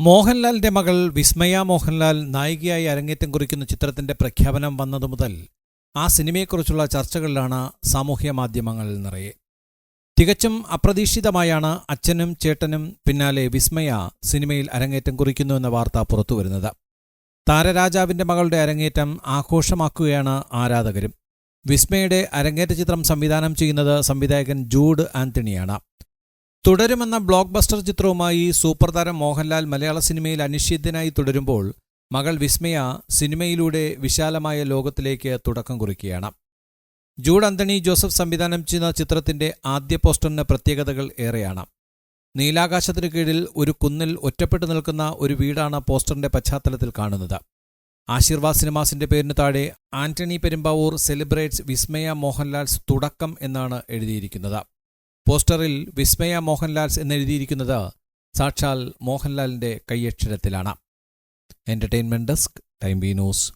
മോഹൻലാലിന്റെ മകൾ വിസ്മയ മോഹൻലാൽ നായികയായി അരങ്ങേറ്റം കുറിക്കുന്ന ചിത്രത്തിന്റെ പ്രഖ്യാപനം വന്നതു മുതൽ ആ സിനിമയെക്കുറിച്ചുള്ള ചർച്ചകളിലാണ് സാമൂഹ്യ മാധ്യമങ്ങൾ നിറയെ. തികച്ചും അപ്രതീക്ഷിതമായാണ് അച്ഛനും ചേട്ടനും പിന്നാലെ വിസ്മയ സിനിമയിൽ അരങ്ങേറ്റം കുറിക്കുന്നു എന്ന വാർത്ത പുറത്തുവരുന്നത് താരരാജാവിന്റെ മകളുടെ അരങ്ങേറ്റം ആഘോഷമാക്കുകയാണ് ആരാധകരും. വിസ്മയുടെ അരങ്ങേറ്റ ചിത്രം സംവിധാനം ചെയ്യുന്നത് സംവിധായകൻ ജൂഡ് ആന്റണിയാണ്. തുടരുമെന്ന ബ്ലോക്ക് ബസ്റ്റർ ചിത്രവുമായി സൂപ്പർ താരം മോഹൻലാൽ മലയാള സിനിമയിൽ അനിശ്ചിതനായി തുടരുമ്പോൾ മകൾ വിസ്മയ സിനിമയിലൂടെ വിശാലമായ ലോകത്തിലേക്ക് തുടക്കം കുറിക്കുകയാണ്. ജൂഡ് അന്തണി ജോസഫ് സംവിധാനം ചെയ്യുന്ന ചിത്രത്തിന്റെ ആദ്യ പോസ്റ്ററിന് പ്രത്യേകതകൾ ഏറെയാണ്. നീലാകാശത്തിനു കീഴിൽ ഒരു കുന്നിൽ ഒറ്റപ്പെട്ടു നിൽക്കുന്ന ഒരു വീടാണ് പോസ്റ്ററിന്റെ പശ്ചാത്തലത്തിൽ കാണുന്നത്. ആശീർവാദ് സിനിമാസിന്റെ പേരിന് താഴെ ആന്റണി പെരുമ്പാവൂർ സെലിബ്രേറ്റ്സ് വിസ്മയ മോഹൻലാൽസ് തുടക്കം എന്നാണ് എഴുതിയിരിക്കുന്നത്. പോസ്റ്ററിൽ വിസ്മയ മോഹൻലാൽസ് എന്നെഴുതിയിരിക്കുന്നത് സാക്ഷാൽ മോഹൻലാലിന്റെ കൈയക്ഷരത്തിലാണ്. Entertainment desk time B news